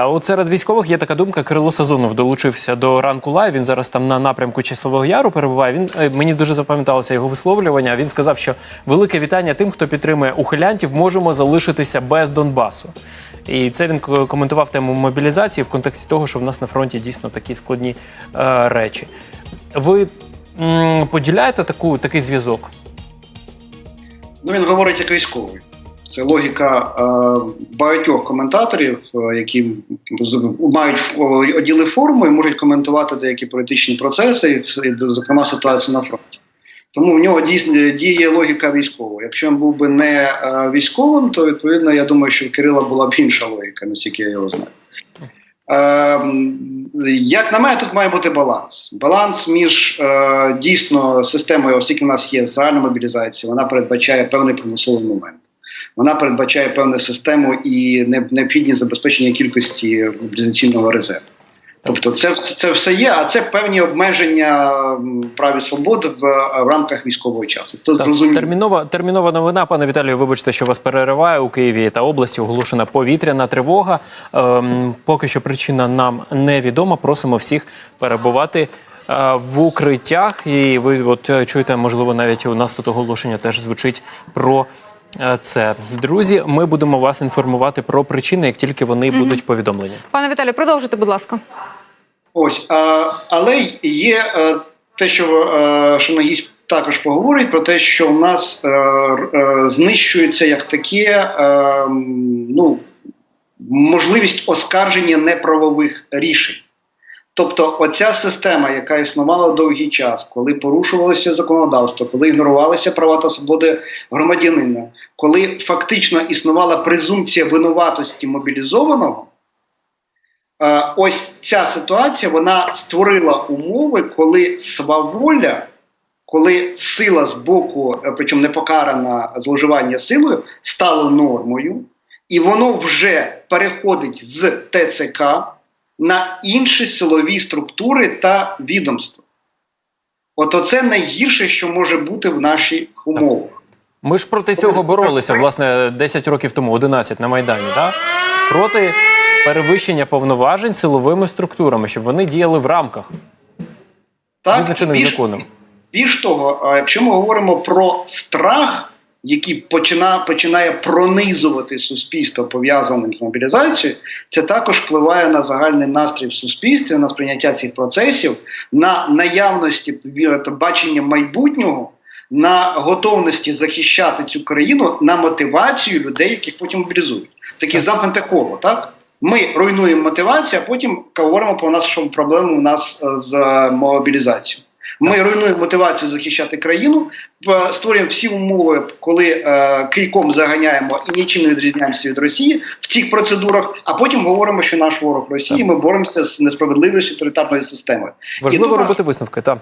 От серед військових є така думка. Кирило Сазонов долучився до ранку лайв. Він зараз там на напрямку Часового Яру перебуває. Він е, мені дуже запам'яталося його висловлювання. Він сказав, що велике вітання тим, хто підтримує ухилянтів, можемо залишитися без Донбасу. І це він коментував тему мобілізації в контексті того, що в нас на фронті дійсно такі складні е, речі. Ви м, поділяєте таку такий зв'язок? Ну, він говорить як військовий. Це логіка е, багатьох коментаторів, е, які мають оділи форму і можуть коментувати деякі політичні процеси, і, зокрема, ситуацію на фронті. Тому в нього дійсно діє логіка військова. Якщо він був би не е, військовим, то відповідно я думаю, що в Кирила була б інша логіка, наскільки я його знаю. Як на мене, тут має бути баланс. Баланс між дійсно системою, оскільки в нас є загальна мобілізація, вона передбачає певний примусовий момент. Вона передбачає певну систему і не- необхідність забезпечення кількості мобілізаційного резерву. Тобто, це, це все є, а це певні обмеження прав і свобод в, в рамках військового часу. Це Так, зрозуміло. термінова термінова новина, пане Віталію. Вибачте, що вас перериваю у Києві та області. Оголошена повітряна тривога. Ем, поки що причина нам невідома. Просимо всіх перебувати. е, В укриттях, і ви от е, чуєте, можливо, навіть у нас тут оголошення теж звучить про е, це. Друзі, ми будемо вас інформувати про причини, як тільки вони будуть повідомлені. Пане Віталію, продовжуйте, будь ласка. Ось, а, але є е, те, що е, шановний гість також поговорить про те, що в нас е, е, знищується як таке е, ну, можливість оскарження неправових рішень. Тобто, оця система, яка існувала довгий час, коли порушувалося законодавство, коли ігнорувалися права та свободи громадянина, коли фактично існувала презумпція винуватості мобілізованого. Е, ось ця ситуація вона створила умови, коли сваволя, коли сила з боку, е, причому непокарана зловживання силою, стало нормою, і воно вже переходить з ТЦК на інші силові структури та відомства. От оце найгірше, що може бути в наших умовах. Ми ж проти цього боролися, власне, 10 років тому, 11 на Майдані, да? проти перевищення повноважень силовими структурами, щоб вони діяли в рамках визначених більш- законом. Більш того, якщо ми говоримо про страх, який почина, починає пронизувати суспільство пов'язаним з мобілізацією, це також впливає на загальний настрій в суспільстві, на сприйняття цих процесів, на наявності бачення майбутнього, на готовності захищати цю країну, на мотивацію людей, яких потім мобілізують. Таке замкнуте коло, так? Ми руйнуємо мотивацію, а потім говоримо про нас, що проблеми у нас е, з мобілізацією. Ми руйнуємо мотивацію захищати країну, створюємо всі умови, коли е, кийком заганяємо і нічим не відрізняємося від Росії в цих процедурах. А потім говоримо, що наш ворог Росії. Ми боремося з несправедливістю тоталітарної системи. І Важливо нас- робити висновки. Так.